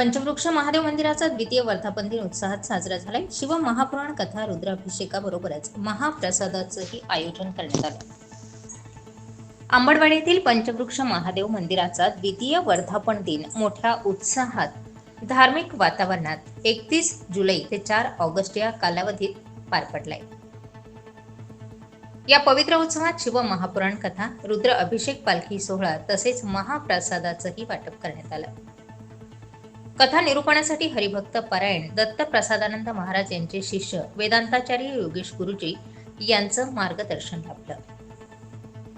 पंचवृक्ष महादेव मंदिराचा द्वितीय वर्धापन दिन उत्साहात साजरा झालाय. शिव महापुराण कथा रुद्राभिषेकाबरोबरच महाप्रसादाचंही आयोजन करण्यात आलं. आंबडवाडीतील पंचवृक्ष महादेव मंदिराचा द्वितीय वर्धापन दिन मोठ्या उत्साहात धार्मिक वातावरणात एकतीस जुलै ते चार ऑगस्ट या कालावधीत पार पडलाय. या पवित्र उत्सवात शिव महापुराण कथा रुद्र अभिषेक पालखी सोहळा तसेच महाप्रसादाचंही वाटप करण्यात आलं. कथा निरूपणासाठी हरिभक्त परायण दत्त प्रसादानंद महाराज यांचे शिष्य वेदांताचार्य योगेश गुरुजी यांचं मार्गदर्शन लाभलं.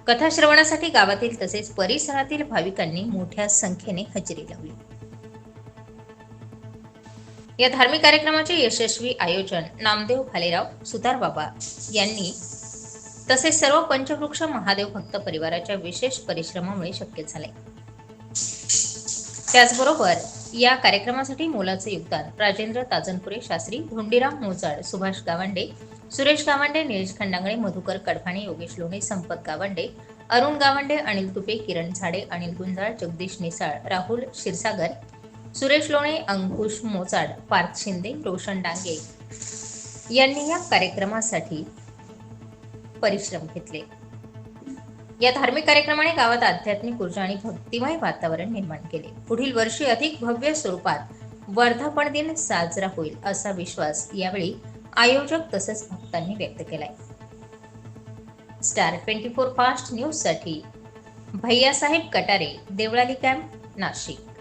कथा श्रवणासाठी गावातील तसेच परिसरातील भाविकांनी मोठ्या संख्येने हजेरी लावली. या धार्मिक कार्यक्रमाचे यशस्वी आयोजन नामदेव भालेराव सुतार बाबा यांनी तसेच सर्व पंचवृक्ष महादेव भक्त परिवाराच्या विशेष परिश्रमामुळे शक्य झाले. त्याचबरोबर या कार्यक्रमासाठी मोलाचे योगदान राजेंद्र ताजनपुरे शास्त्री धोंडीराम मोजाड सुभाष गावंडे सुरेश गावंडे निलेश खंडांगळे मधुकर कडफाणे योगेश लोणे संपत गावंडे अरुण गावंडे अनिल तुपे किरण झाडे अनिल गुंजाळ जगदीश निसाळ राहुल क्षीरसागर सुरेश लोणे अंकुश मोचाड पार्थ शिंदे रोशन डांगे यांनी या कार्यक्रमासाठी परिश्रम घेतले. या धार्मिक कार्यक्रमाने गावात आध्यात्मिक ऊर्जा आणि भक्तिमय वातावरण निर्माण केले. पुढील वर्षी अधिक भव्य स्वरूपात वर्धापन दिन साजरा होईल असा विश्वास यावेळी आयोजक तसेच भक्तांनी व्यक्त केलाय. स्टार ट्वेंटी फोर फास्ट न्यूजसाठी भैयासाहेब कटारे देवळाली कॅम्प नाशिक.